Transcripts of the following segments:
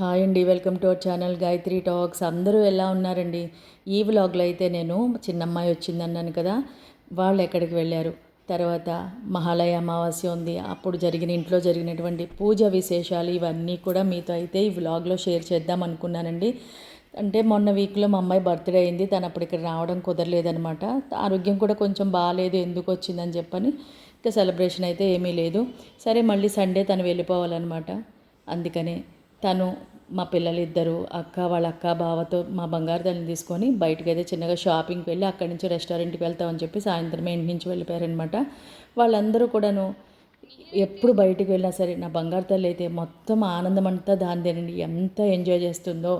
Hi అండి welcome to our channel Gayatri talks. అందరూ ఎలా ఉన్నారండి? ఈ వ్లాగ్లో అయితే నేను చిన్నమ్మాయి వచ్చింది అన్నాను కదా వాళ్ళు ఎక్కడికి వెళ్ళారు? తర్వాత మహాలయ అమావాస్య ఉంది అప్పుడు జరిగిన ఇంట్లో జరిగినటువంటి పూజ విశేషాలు ఇవన్నీ కూడా మీతో అయితే ఈ వ్లాగ్లో షేర్ చేద్దాం అనుకున్నానండి. అంటే మొన్న వీక్లో మా అమ్మాయి బర్త్డే అయింది తను అప్పుడు ఇక్కడ రావడం కుదరలేదనమాట ఆరోగ్యం కూడా కొంచెం బాగాలేదు ఎందుకు వచ్చిందని చెప్పని ఇంకా సెలబ్రేషన్ అయితే ఏమీ లేదు. సరే మళ్ళీ సండే తను వెళ్ళిపోవాలన్నమాట. అందుకనే తను మా పిల్లలిద్దరు అక్క వాళ్ళ అక్క బావతో మా బంగారు తల్లిని తీసుకొని బయటకు అయితే చిన్నగా షాపింగ్కి వెళ్ళి అక్కడి నుంచి రెస్టారెంట్కి వెళ్తామని చెప్పి సాయంత్రం ఇంటి నుంచి వెళ్ళిపోయారనమాట వాళ్ళందరూ కూడాను ఎప్పుడు బయటికి వెళ్ళినా సరే నా బంగారు తల్లి అయితే మొత్తం ఆనందం అంతా దానిదేనండి ఎంత ఎంజాయ్ చేస్తుందో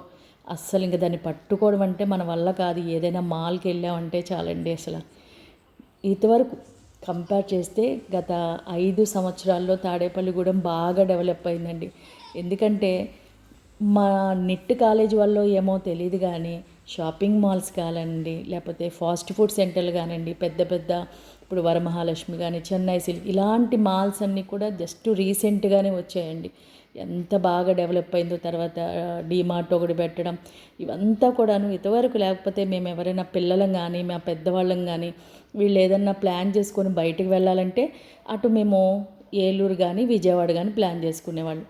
అస్సలు ఇంకా దాన్ని పట్టుకోవడం అంటే మన వల్ల కాదు. ఏదైనా మాల్కి వెళ్ళామంటే చాలండి అసలు. ఇంతవరకు కంపేర్ చేస్తే గత ఐదు సంవత్సరాల్లో తాడేపల్లిగూడెం బాగా డెవలప్ అయిందండి. ఎందుకంటే మా నిట్ కాలేజ్ వాళ్ళు ఏమో తెలియదు కానీ షాపింగ్ మాల్స్ కానండి లేకపోతే ఫాస్ట్ ఫుడ్ సెంటర్లు కానివ్వండి పెద్ద పెద్ద ఇప్పుడు వరమహాలక్ష్మి కానీ చెన్నై సిల్క్ ఇలాంటి మాల్స్ అన్నీ కూడా జస్ట్ రీసెంట్గానే వచ్చాయండి. ఎంత బాగా డెవలప్ అయిందో తర్వాత డీమార్ట్ ఒకటి పెట్టడం ఇవంతా కూడాను ఇంతవరకు లేకపోతే మేము ఎవరైనా పిల్లలం కానీ మా పెద్దవాళ్ళం కానీ వీళ్ళు ఏదన్నా ప్లాన్ చేసుకొని బయటకు వెళ్ళాలంటే అటు మేము ఏలూరు కానీ విజయవాడ కానీ ప్లాన్ చేసుకునేవాళ్ళు.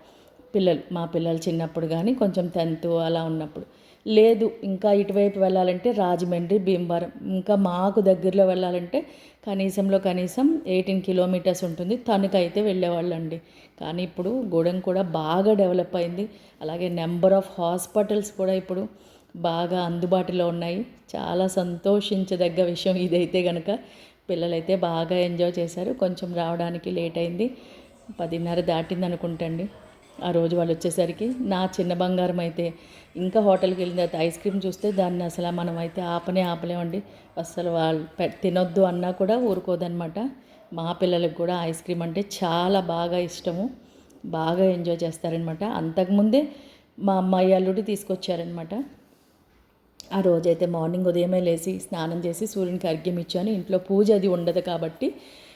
పిల్లలు మా పిల్లలు చిన్నప్పుడు కానీ కొంచెం టెన్త్ అలా ఉన్నప్పుడు. లేదు ఇంకా ఇటువైపు వెళ్ళాలంటే రాజమండ్రి భీమవరం. ఇంకా మాకు దగ్గరలో వెళ్ళాలంటే కనీసంలో కనీసం ఎయిటీన్ కిలోమీటర్స్ ఉంటుంది. తణుకైతే వెళ్ళేవాళ్ళండి. కానీ ఇప్పుడు గూడెం కూడా బాగా డెవలప్ అయింది. అలాగే నెంబర్ ఆఫ్ హాస్పిటల్స్ కూడా ఇప్పుడు బాగా అందుబాటులో ఉన్నాయి. చాలా సంతోషించదగ్గ విషయం ఇదైతే కనుక పిల్లలైతే బాగా ఎంజాయ్ చేశారు. కొంచెం రావడానికి లేట్ అయింది. పదిన్నర దాటింది అనుకుంటండి ఆ రోజు వాళ్ళు వచ్చేసరికి నా చిన్న బంగారం అయితే ఇంకా హోటల్కి వెళ్ళిన తర్వాత ఐస్ క్రీమ్ చూస్తే దాన్ని అసలు మనం అయితే ఆపనే ఆపలేమండి. అసలు వాళ్ళు పె తినొద్దు అన్నా కూడా ఊరుకోదనమాట మా పిల్లలకు కూడా ఐస్ క్రీమ్ అంటే చాలా బాగా ఇష్టము. బాగా ఎంజాయ్ చేస్తారనమాట అంతకుముందే మా అమ్మాయి అల్లుడి తీసుకొచ్చారనమాట ఆ రోజైతే మార్నింగ్ ఉదయమే లేచి స్నానం చేసి సూర్యునికి అర్ఘ్యం ఇచ్చాను ఇంట్లో పూజ అది ఉండదు కాబట్టి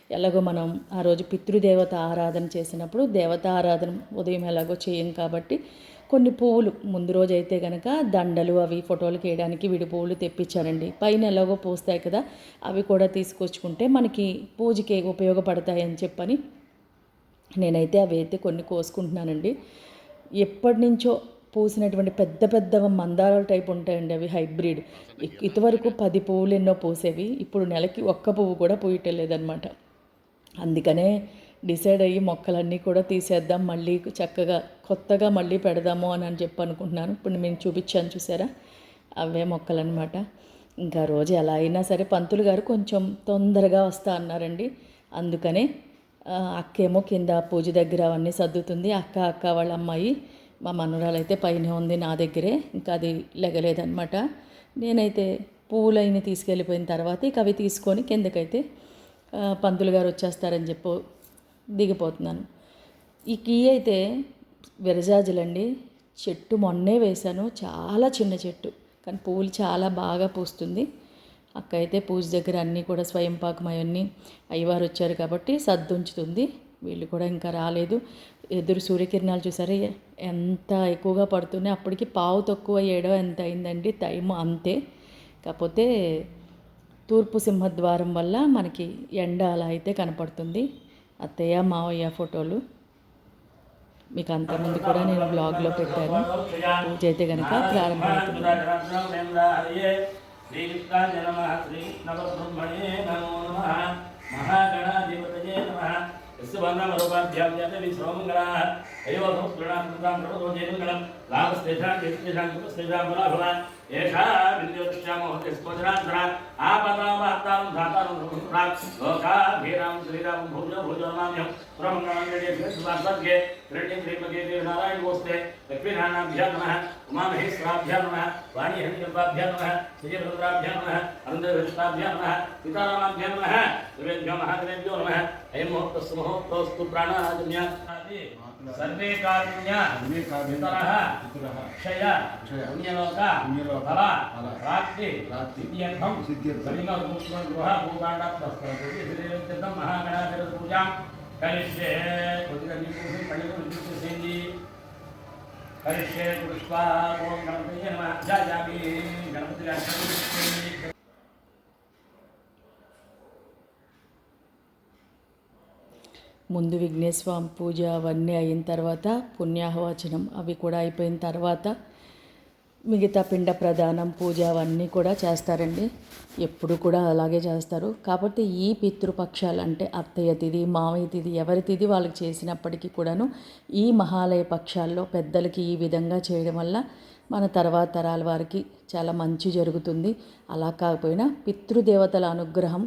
ఎలాగో మనం ఆ రోజు పితృదేవత ఆరాధన చేసినప్పుడు దేవత ఆరాధన ఉదయం ఎలాగో చేయం కాబట్టి కొన్ని పువ్వులు ముందు రోజు అయితే కనుక దండలు అవి ఫోటోలకు వేయడానికి విడి పువ్వులు తెప్పించారండి. పైన ఎలాగో పూస్తాయి కదా అవి కూడా తీసుకొచ్చుకుంటే మనకి పూజకి ఉపయోగపడతాయి అని చెప్పని నేనైతే అవి అయితే కొన్ని కోసుకుంటున్నానండి. ఎప్పటి నుంచో పూసినటువంటి పెద్ద పెద్ద మందారాల టైప్ ఉంటాయండి అవి హైబ్రిడ్. ఇదివరకు పది పువ్వులు ఎన్నో పూసేవి ఇప్పుడు నెలకి ఒక్క పువ్వు కూడా పూయటం అందుకనే డిసైడ్ అయ్యి మొక్కలన్నీ కూడా తీసేద్దాం మళ్ళీ చక్కగా కొత్తగా మళ్ళీ పెడదాము అని అని చెప్పి అనుకుంటున్నాను. ఇప్పుడు నేను చూపించాను చూసారా? అవే మొక్కలు అనమాట ఇంకా రోజు ఎలా అయినా సరే పంతులు గారు కొంచెం తొందరగా వస్తా అన్నారండి. అందుకనే అక్కేమో కింద పూజ దగ్గర అవన్నీ సర్దుతుంది. అక్క అక్క వాళ్ళ అమ్మాయి మా మనవరాలు అయితే పైన ఉంది నా దగ్గరే ఇంకా అది లెగలేదనమాట నేనైతే పువ్వులైన తీసుకెళ్ళిపోయిన తర్వాత ఇక అవి తీసుకొని కిందకైతే పంతులు గారు వచ్చేస్తారని చెప్పు దిగిపోతున్నాను. ఈ కీ అయితే విరజాజులండి. చెట్టు మొన్నే వేశాను. చాలా చిన్న చెట్టు. కానీ పువ్వులు చాలా బాగా పూస్తుంది. అక్క అయితే పూజ దగ్గర అన్నీ కూడా స్వయం పాకం అవన్నీ అయ్యవారు వచ్చారు కాబట్టి సర్దుంచుతుంది. వీళ్ళు కూడా ఇంకా రాలేదు. ఎదురు సూర్యకిరణాలు చూసారు? ఎంత ఎక్కువగా పడుతున్నాయి. అప్పటికి పావు తక్కువ ఏడో ఎంత అయిందండి? టైం అంతే. కాకపోతే తూర్పు సింహద్వారం వల్ల మనకి ఎండ అలా అయితే కనపడుతుంది. అత్తయ్య మావయ్య ఫోటోలు మీకు అంతకుముందు కూడా నేను బ్లాగ్లో పెట్టాను. పూజ అయితే కనుక ప్రారంభమవుతుంది. కృతాం లాభస్తేషాం ఏషా आपदामार्तारं धातारं भूत्रात् लोकाभिरां श्रीरां भुज भुजनाम्यं प्रभङ्गाङ्गणे श्रीसुवासर्गे क्रीडिं श्रीमते देवनारायण गोस्ते लक्ष्मीनारायणाभ्यां नमः उमामहेश्वराभ्यां नमः वाणीहरिकृताभ्यां नमः श्रीभद्राभ्यां नमः अरुन्दभृष्टाभ्यां नमः सीतारामाभ्यां नमः दिवेभ्यो महादेवेभ्यो नमः अयं मुहूर्तस्तु मुहूर्तोस्तु प्राणाजन्य सर्वे कारुण्य। पितरः क्षय। पुण्यलोक। भव प्राप्ति। सिद्ध्यर्थं ముందు విఘ్నేశ్వరం పూజ అవన్నీ అయిన తర్వాత పుణ్యాహవచనం అవి కూడా అయిపోయిన తర్వాత మిగతా పిండ ప్రదానం పూజ అవన్నీ కూడా చేస్తారండి. ఎప్పుడు కూడా అలాగే చేస్తారు. కాబట్టి ఈ పితృపక్షాలు అంటే అత్తయ్య తిది మావయ్య తిది ఎవరి తిది వాళ్ళకి చేసినప్పటికీ కూడాను ఈ మహాలయ పక్షాల్లో పెద్దలకి ఈ విధంగా చేయడం వల్ల మన తర్వాత తరాల వారికి చాలా మంచి జరుగుతుంది. అలా కాకపోయినా పితృదేవతల అనుగ్రహం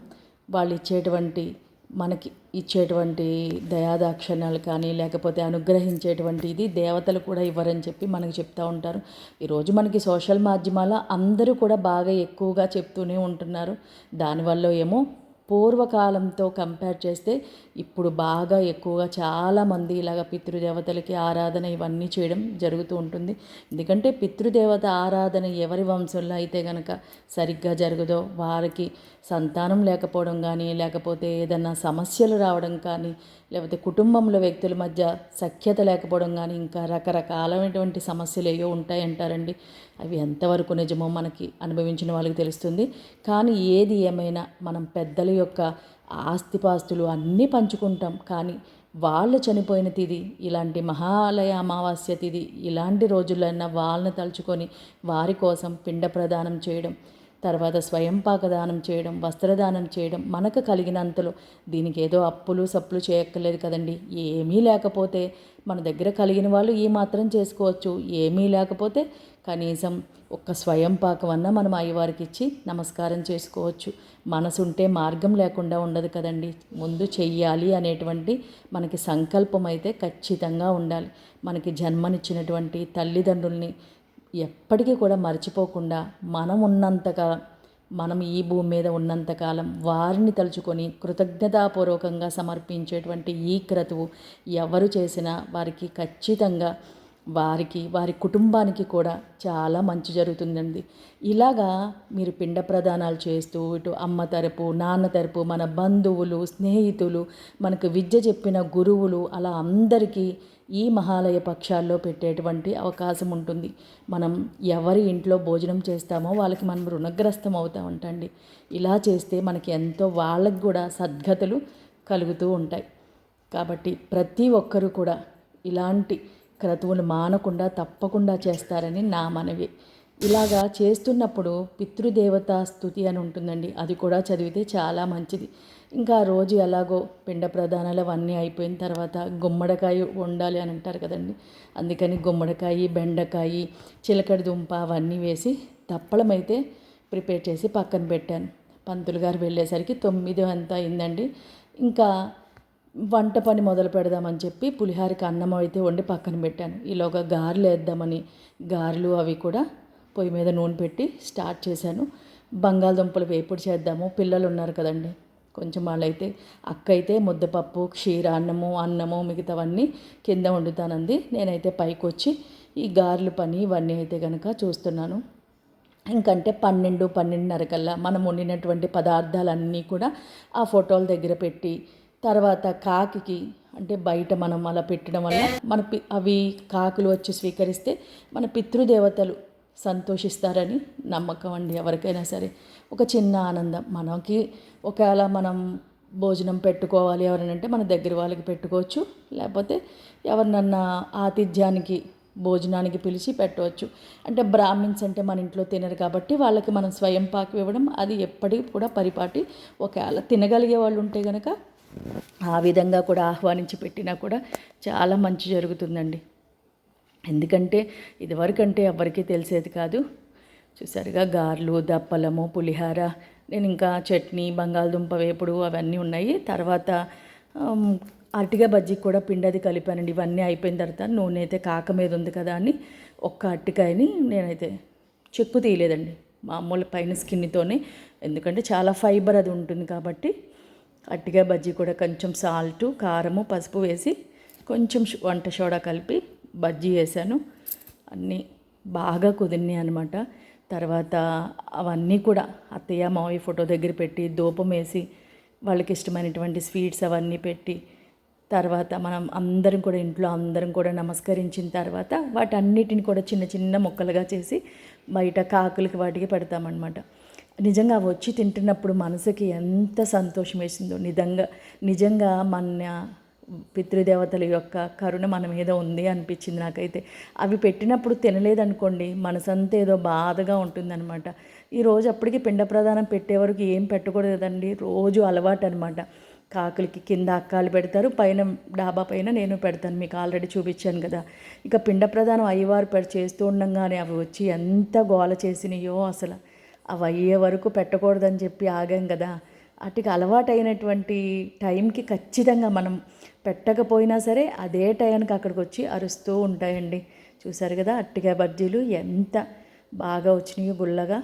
వాళ్ళు ఇచ్చేటువంటి మనకి ఇచ్చేటువంటి దయాదాక్షణ్యాలు కానీ లేకపోతే అనుగ్రహించేటువంటి ఇది దేవతలు కూడా ఇవ్వరని చెప్పి మనకు చెప్తూ ఉంటారు. ఈరోజు మనకి సోషల్ మాధ్యమాల అందరూ కూడా బాగా ఎక్కువగా చెప్తూనే ఉంటున్నారు. దానివల్ల ఏమో పూర్వకాలంతో కంపేర్ చేస్తే ఇప్పుడు బాగా ఎక్కువగా చాలామంది ఇలాగ పితృదేవతలకి ఆరాధన ఇవన్నీ చేయడం జరుగుతూ ఉంటుంది. ఎందుకంటే పితృదేవత ఆరాధన ఎవరి వంశంలో అయితే కనుక సరిగ్గా జరగదో వారికి సంతానం లేకపోవడం కానీ లేకపోతే ఏదన్నా సమస్యలు రావడం కానీ లేకపోతే కుటుంబంలో వ్యక్తుల మధ్య సఖ్యత లేకపోవడం కానీ ఇంకా రకరకాలైనటువంటి సమస్యలు ఏవో ఉంటాయంటారండి అవి ఎంతవరకు నిజమో మనకి అనుభవించిన వాళ్ళకి తెలుస్తుంది. కానీ ఏది ఏమైనా మనం పెద్దల యొక్క ఆస్తిపాస్తులు అన్నీ పంచుకుంటాం. కానీ వాళ్ళు చనిపోయిన తిది ఇలాంటి మహాలయ అమావాస్య తిది ఇలాంటి రోజులైనా వాళ్ళని తలుచుకొని వారి కోసం పిండ ప్రదానం చేయడం తర్వాత స్వయంపాకదానం చేయడం వస్త్రదానం చేయడం మనకు కలిగినంతలో దీనికి ఏదో అప్పులు సప్పులు చేయక్కర్లేదు కదండి. ఏమీ లేకపోతే మన దగ్గర కలిగిన వాళ్ళు ఈ మాత్రం చేసుకోవచ్చు. ఏమీ లేకపోతే కనీసం ఒక్క స్వయం అన్నా మనం అయ్యవారికి ఇచ్చి నమస్కారం చేసుకోవచ్చు. మనసు ఉంటే మార్గం లేకుండా ఉండదు కదండి. ముందు చెయ్యాలి అనేటువంటి మనకి సంకల్పం అయితే ఖచ్చితంగా ఉండాలి. మనకి జన్మనిచ్చినటువంటి తల్లిదండ్రుల్ని ఎప్పటికీ కూడా మర్చిపోకుండా మనం ఉన్నంతకాలం మనం ఈ భూమి మీద ఉన్నంతకాలం వారిని తలుచుకొని కృతజ్ఞతాపూర్వకంగా సమర్పించేటువంటి ఈ క్రతువు ఎవరు చేసినా వారికి ఖచ్చితంగా వారికి వారి కుటుంబానికి కూడా చాలా మంచి జరుగుతుందండి. ఇలాగా మీరు పిండ ప్రదానాలు చేస్తూ ఇటు అమ్మ తరపు నాన్న తరపు మన బంధువులు స్నేహితులు మనకు విద్య చెప్పిన గురువులు అలా అందరికీ ఈ మహాలయ పక్షాల్లో పెట్టేటువంటి అవకాశం ఉంటుంది. మనం ఎవరి ఇంట్లో భోజనం చేస్తామో వాళ్ళకి మనం రుణగ్రస్తం అవుతా ఉంటాండి ఇలా చేస్తే మనకి ఎంతో వాళ్ళకి కూడా సద్గతులు కలుగుతూ ఉంటాయి. కాబట్టి ప్రతి ఒక్కరూ కూడా ఇలాంటి క్రతువులు మానకుండా తప్పకుండా చేస్తారని నా మనవి. ఇలాగా చేస్తున్నప్పుడు పితృదేవతా స్థుతి అని ఉంటుందండి. అది కూడా చదివితే చాలా మంచిది. ఇంకా ఆ రోజు ఎలాగో పిండ ప్రధానాలు అవన్నీ అయిపోయిన తర్వాత గుమ్మడికాయ వండాలి అని అంటారు కదండి. అందుకని గుమ్మడికాయ బెండకాయ చిలకడ దుంప అవన్నీ వేసి తప్పలం అయితే ప్రిపేర్ చేసి పక్కన పెట్టాను. పంతులు గారు వెళ్ళేసరికి తొమ్మిది అంతా అయిందండి. ఇంకా వంట పని మొదలు పెడదామని చెప్పి పులిహారికి అన్నం అయితే వండి పక్కన పెట్టాను. ఈలోగా గారెలు వేద్దామని గారెలు అవి కూడా పొయ్యి మీద నూనె పెట్టి స్టార్ట్ చేశాను. బంగాళదుంపలు వేపుడు చేద్దాము. పిల్లలు ఉన్నారు కదండి. కొంచెం వాళ్ళైతే అక్క అయితే ముద్దపప్పు క్షీర అన్నము అన్నము మిగతావన్నీ కింద వండుతానంది. నేనైతే పైకి వచ్చి ఈ గారెలు పని ఇవన్నీ అయితే కనుక చూస్తున్నాను. ఇంకంటే పన్నెండు పన్నెండున్నర కల్లా మనం వండినటువంటి పదార్థాలన్నీ కూడా ఆ ఫోటోల దగ్గర పెట్టి తర్వాత కాకి అంటే బయట మనం అలా పెట్టడం వల్ల మన అవి కాకులు వచ్చి స్వీకరిస్తే మన పితృదేవతలు సంతోషిస్తారని నమ్మకం అండి ఎవరికైనా సరే. ఒక చిన్న ఆనందం. మనకి ఒకవేళ మనం భోజనం పెట్టుకోవాలి ఎవరనంటే మన దగ్గర వాళ్ళకి పెట్టుకోవచ్చు. లేకపోతే ఎవరినన్నా ఆతిథ్యానికి భోజనానికి పిలిచి పెట్టవచ్చు. అంటే బ్రాహ్మిన్స్ అంటే మన ఇంట్లో తినరు కాబట్టి వాళ్ళకి మనం స్వయం పాకం ఇవ్వడం అది ఎప్పటికీ కూడా పరిపాటి ఒకవేళ తినగలిగే వాళ్ళు ఉంటే కనుక ఆ విధంగా కూడా ఆహ్వానించి పెట్టినా కూడా చాలా మంచి జరుగుతుందండి. ఎందుకంటే ఇదివరకంటే ఎవరికీ తెలిసేది కాదు. చూసారుగా గారెలు దప్పలము పులిహార నేను ఇంకా చట్నీ బంగాళదుంప వేపుడు అవన్నీ ఉన్నాయి. తర్వాత అరటిగా బజ్జీకి కూడా పిండది కలిపానండి. ఇవన్నీ అయిపోయిన తర్వాత నూనె అయితే కాక మీద ఉంది కదా అని ఒక్క అరటికాయని నేనైతే చెక్కు తీయలేదండి. మామూలు పైన స్కిన్తోనే ఎందుకంటే చాలా ఫైబర్ అది ఉంటుంది కాబట్టి అట్టిగా బజ్జీ కూడా కొంచెం సాల్టు కారము పసుపు వేసి కొంచెం వంట సోడా కలిపి బజ్జీ వేసాను అన్నీ బాగా కుదిరినాయి అనమాట తర్వాత అవన్నీ కూడా అత్తయ్య మావయ్య ఫోటో దగ్గర పెట్టి దూపం వేసి వాళ్ళకి ఇష్టమైనటువంటి స్వీట్స్ అవన్నీ పెట్టి తర్వాత మనం అందరం కూడా ఇంట్లో అందరం కూడా నమస్కరించిన తర్వాత వాటన్నిటిని కూడా చిన్న చిన్న ముక్కలుగా చేసి బయట కాకులకి వాటికి పెడతామన్నమాట. నిజంగా అవి వచ్చి తింటున్నప్పుడు మనసుకి ఎంత సంతోషం వేసిందో. నిజంగా నిజంగా మన పితృదేవతల యొక్క కరుణ మన మీద ఉంది అనిపించింది నాకైతే. అవి పెట్టినప్పుడు తినలేదనుకోండి మనసంతా ఏదో బాధగా ఉంటుందన్నమాట. ఈ రోజు అప్పటికి పిండ ప్రదానం పెట్టే వరకు ఏం పెట్టకూడదు కదండి రోజు అలవాటు అనమాట కాకులకి కింద అక్కాలు పెడతారు పైన డాబా పైన నేను పెడతాను మీకు ఆల్రెడీ చూపించాను కదా. ఇక పిండ ప్రధానం అయ్యవారు పెడ చేస్తూ ఉండంగానే అవి వచ్చి ఎంత గోల చేసినాయో అసలు. అవి అయ్యే వరకు పెట్టకూడదని చెప్పి ఆగాం కదా. అటుకి అలవాటైనటువంటి టైంకి ఖచ్చితంగా మనం పెట్టకపోయినా సరే అదే టైంకి అక్కడికి వచ్చి అరుస్తూ ఉంటాయండి. చూసారు కదా అట్టిగా బజ్జీలు ఎంత బాగా వచ్చినాయో గుల్లగా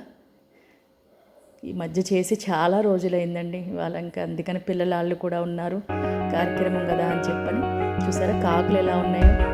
ఈ మధ్య చేసి చాలా రోజులైందండి. ఇవాళ ఇంకా అందుకని పిల్లల వాళ్ళు కూడా ఉన్నారు. కార్యక్రమం కదా అని చెప్పని. చూసారా కాకులు ఎలా ఉన్నాయో?